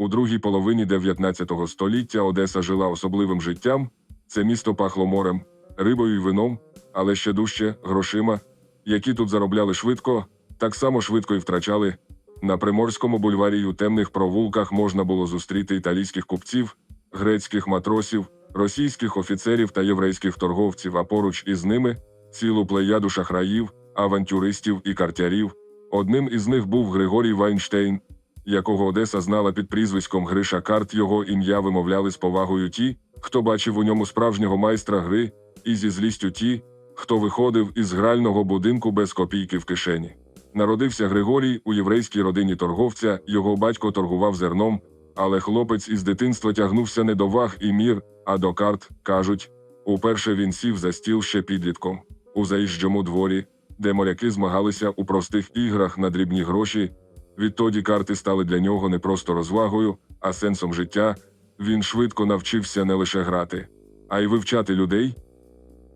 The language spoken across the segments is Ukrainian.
У другій половині 19 століття Одеса жила особливим життям. Це місто пахло морем, рибою і вином, але ще дужче грошима, які тут заробляли швидко, так само швидко і втрачали. На Приморському бульварі у темних провулках можна було зустріти італійських купців, грецьких матросів, російських офіцерів та єврейських торговців, а поруч із ними цілу плеяду шахраїв, авантюристів і картярів. Одним із них був Григорій Вайнштейн, якого Одеса знала під прізвиськом Гриша Карт. Його ім'я вимовляли з повагою ті, хто бачив у ньому справжнього майстра гри, і зі злістю ті, хто виходив із грального будинку без копійки в кишені. Народився Григорій у єврейській родині торговця, його батько торгував зерном, але хлопець із дитинства тягнувся не до ваг і мір, а до карт, кажуть. Уперше він сів за стіл ще підлітком у заїжджому дворі, де моряки змагалися у простих іграх на дрібні гроші. Відтоді карти стали для нього не просто розвагою, а сенсом життя. Він швидко навчився не лише грати, а й вивчати людей,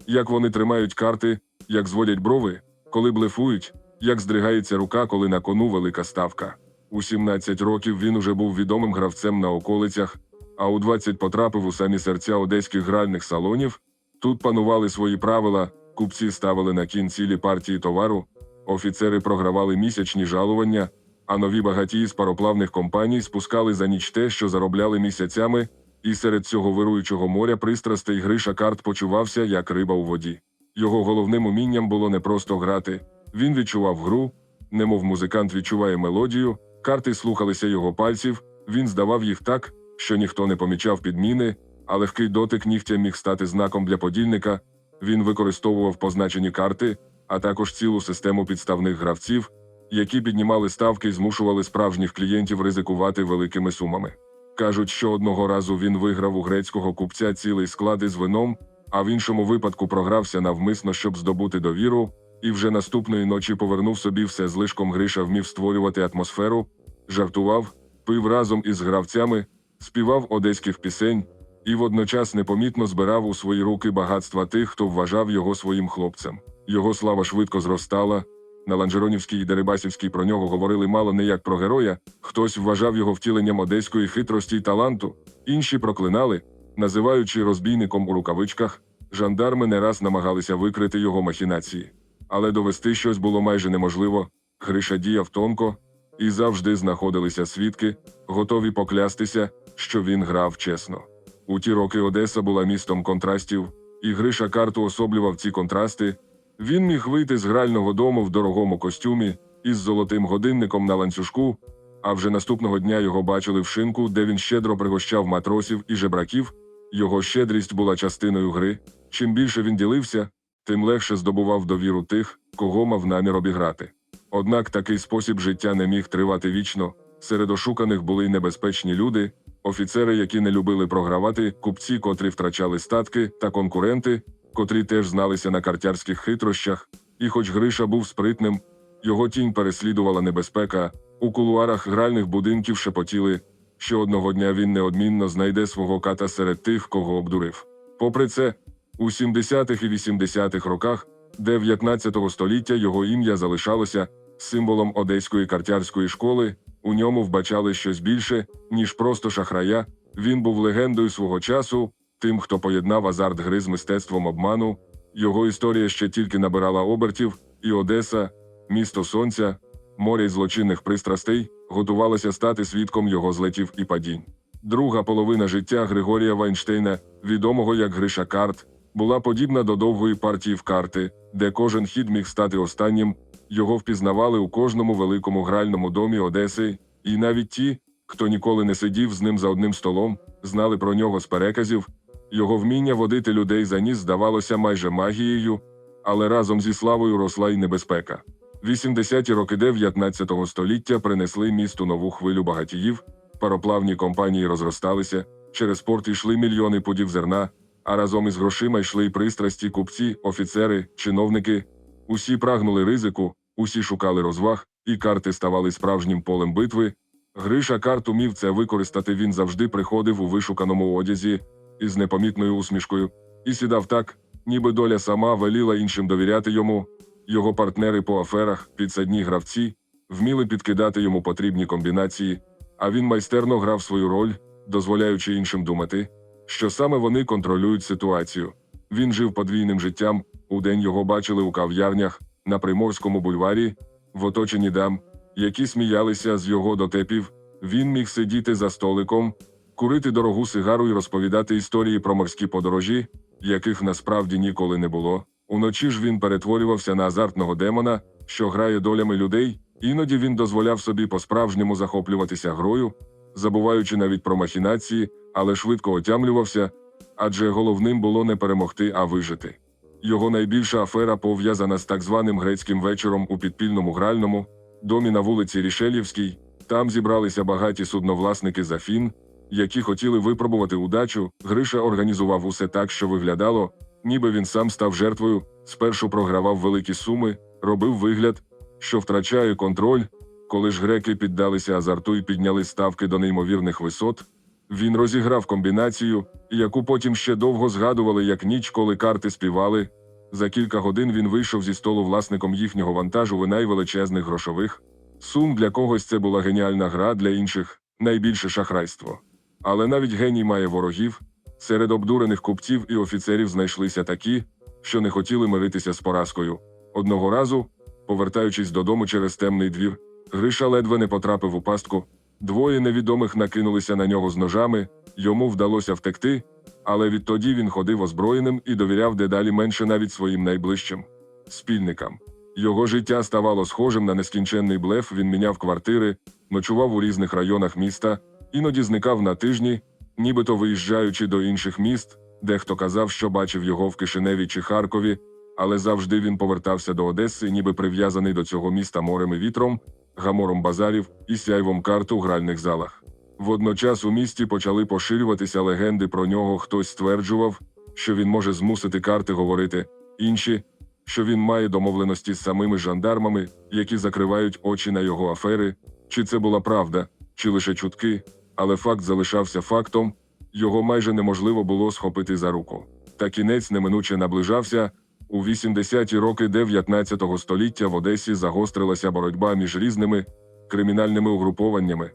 як вони тримають карти, як зводять брови, коли блефують, як здригається рука, коли на кону велика ставка. У 17 років він уже був відомим гравцем на околицях, а у 20 потрапив у самі серця одеських гральних салонів. Тут панували свої правила, купці ставили на кін цілі партії товару, офіцери програвали місячні жалування, а нові багатії з пароплавних компаній спускали за ніч те, що заробляли місяцями, і серед цього вируючого моря пристрастей Гриша Карт почувався як риба у воді. Його головним умінням було не просто грати. Він відчував гру, немов музикант відчуває мелодію, карти слухалися його пальців, він здавав їх так, що ніхто не помічав підміни, а легкий дотик нігтя міг стати знаком для подільника. Він використовував позначені карти, а також цілу систему підставних гравців, які піднімали ставки і змушували справжніх клієнтів ризикувати великими сумами. Кажуть, що одного разу він виграв у грецького купця цілий склад із вином, а в іншому випадку програвся навмисно, щоб здобути довіру, і вже наступної ночі повернув собі все злишком Гриша вмів створювати атмосферу, жартував, пив разом із гравцями, співав одеських пісень і водночас непомітно збирав у свої руки багатства тих, хто вважав його своїм хлопцем. Його слава швидко зростала. На Ланжеронівській і Дерибасівській про нього говорили мало не як про героя, хтось вважав його втіленням одеської хитрості й таланту, інші проклинали, називаючи розбійником у рукавичках, жандарми не раз намагалися викрити його махінації. Але довести щось було майже неможливо. Гриша діяв тонко, і завжди знаходилися свідки, готові поклястися, що він грав чесно. У ті роки Одеса була містом контрастів, і Гриша карту особлював ці контрасти. Він міг вийти з грального дому в дорогому костюмі із золотим годинником на ланцюжку, а вже наступного дня його бачили в шинку, де він щедро пригощав матросів і жебраків. Його щедрість була частиною гри. Чим більше він ділився, тим легше здобував довіру тих, кого мав намір обіграти. Однак такий спосіб життя не міг тривати вічно. Серед ошуканих були й небезпечні люди, офіцери, які не любили програвати, купці, котрі втрачали статки, та конкуренти, котрі теж зналися на картярських хитрощах. І хоч Гриша був спритним, його тінь переслідувала небезпека. У кулуарах гральних будинків шепотіли, що одного дня він неодмінно знайде свого ката серед тих, кого обдурив. Попри це, у 70-х і 80-х роках 19 століття його ім'я залишалося символом одеської картярської школи. У ньому вбачали щось більше, ніж просто шахрая. Він був легендою свого часу, тим, хто поєднав азарт гри з мистецтвом обману. Його історія ще тільки набирала обертів, і Одеса, місто сонця, море злочинних пристрастей, готувалася стати свідком його злетів і падінь. Друга половина життя Григорія Вайнштейна, відомого як Гриша Карт, була подібна до довгої партії в карти, де кожен хід міг стати останнім. Його впізнавали у кожному великому гральному домі Одеси, і навіть ті, хто ніколи не сидів з ним за одним столом, знали про нього з переказів. Його вміння водити людей за ніс здавалося майже магією, але разом зі славою росла й небезпека. 80-ті роки 19 століття принесли місту нову хвилю багатіїв, пароплавні компанії розросталися, через порт йшли мільйони пудів зерна, а разом із грошима йшли й пристрасті купці, офіцери, чиновники. Усі прагнули ризику, усі шукали розваг, і карти ставали справжнім полем битви. Гриша карт умів це використати. Він завжди приходив у вишуканому одязі із непомітною усмішкою і сідав так, ніби доля сама веліла іншим довіряти йому. Його партнери по аферах, підсадні гравці, вміли підкидати йому потрібні комбінації, А він майстерно грав свою роль, дозволяючи іншим думати, що саме вони контролюють ситуацію. Він жив подвійним життям. Удень його бачили у кав'ярнях на Приморському бульварі, в оточенні дам, які сміялися з його дотепів. Він міг сидіти за столиком, курити дорогу сигару і розповідати історії про морські подорожі, яких насправді ніколи не було. Уночі ж він перетворювався на азартного демона, що грає долями людей. Іноді він дозволяв собі по-справжньому захоплюватися грою, забуваючи навіть про махінації, але швидко отямлювався, адже головним було не перемогти, а вижити. Його найбільша афера пов'язана з так званим грецьким вечором у підпільному гральному домі на вулиці Рішелівській. Там зібралися багаті судновласники з Афін, які хотіли випробувати удачу. Гриша організував усе так, що виглядало, ніби він сам став жертвою. Спершу програвав великі суми, робив вигляд, що втрачає контроль. Коли ж греки піддалися азарту і підняли ставки до неймовірних висот, він розіграв комбінацію, яку потім ще довго згадували як ніч, коли карти співали. За кілька годин він вийшов зі столу власником їхнього вантажу вина й величезних грошових. Сум для когось це була геніальна гра, для інших найбільше шахрайство. Але навіть геній має ворогів. Серед обдурених купців і офіцерів знайшлися такі, що не хотіли миритися з поразкою. Одного разу, повертаючись додому через темний двір, Гриша ледве не потрапив у пастку. Двоє невідомих накинулися на нього з ножами, йому вдалося втекти, але відтоді він ходив озброєним і довіряв дедалі менше навіть своїм найближчим спільникам. Його життя ставало схожим на нескінченний блеф, він міняв квартири, ночував у різних районах міста, іноді зникав на тижні, нібито виїжджаючи до інших міст, дехто казав, що бачив його в Кишиневі чи Харкові, але завжди він повертався до Одеси, ніби прив'язаний до цього міста морем і вітром, гамором базарів і сяйвом карт у гральних залах. Водночас у місті почали поширюватися легенди про нього. Хтось стверджував, що він може змусити карти говорити, інші, що він має домовленості з самими жандармами, які закривають очі на його афери. Чи це була правда, чи лише чутки, але факт залишався фактом його майже неможливо було схопити за руку. Та кінець неминуче наближався. У 80-ті роки 19 століття в Одесі загострилася боротьба між різними кримінальними угрупованнями.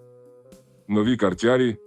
Нові картярі,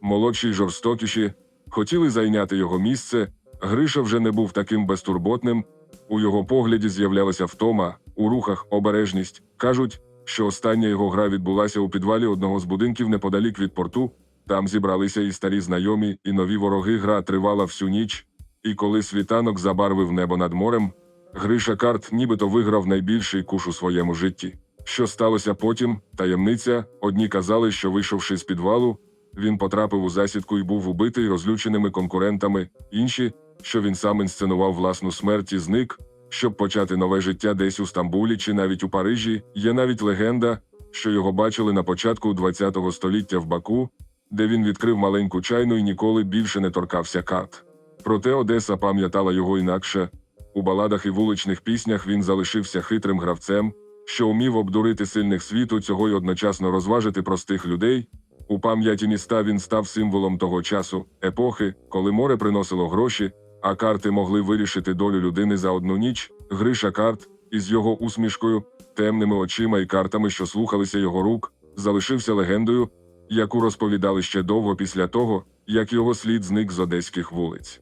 молодші й жорстокіші, хотіли зайняти його місце. Гриша вже не був таким безтурботним. У його погляді з'являлася втома, у рухах обережність. Кажуть, що остання його гра відбулася у підвалі одного з будинків неподалік від порту. Там зібралися і старі знайомі, і нові вороги. Гра тривала всю ніч. І коли світанок забарвив небо над морем, Гриша Карт нібито виграв найбільший куш у своєму житті. Що сталося потім? Таємниця. Одні казали, що вийшовши з підвалу, він потрапив у засідку і був убитий розлюченими конкурентами. Інші, що він сам інсценував власну смерть і зник, щоб почати нове життя десь у Стамбулі чи навіть у Парижі. Є навіть легенда, що його бачили на початку ХХ століття в Баку, де він відкрив маленьку чайну і ніколи більше не торкався карт. Проте Одеса пам'ятала його інакше. У баладах і вуличних піснях він залишився хитрим гравцем, що умів обдурити сильних світу цього й одночасно розважити простих людей. У пам'яті міста він став символом того часу, епохи, коли море приносило гроші, а карти могли вирішити долю людини за одну ніч. Гриша карт із його усмішкою, темними очима і картами, що слухалися його рук, залишився легендою, яку розповідали ще довго після того, як його слід зник з одеських вулиць.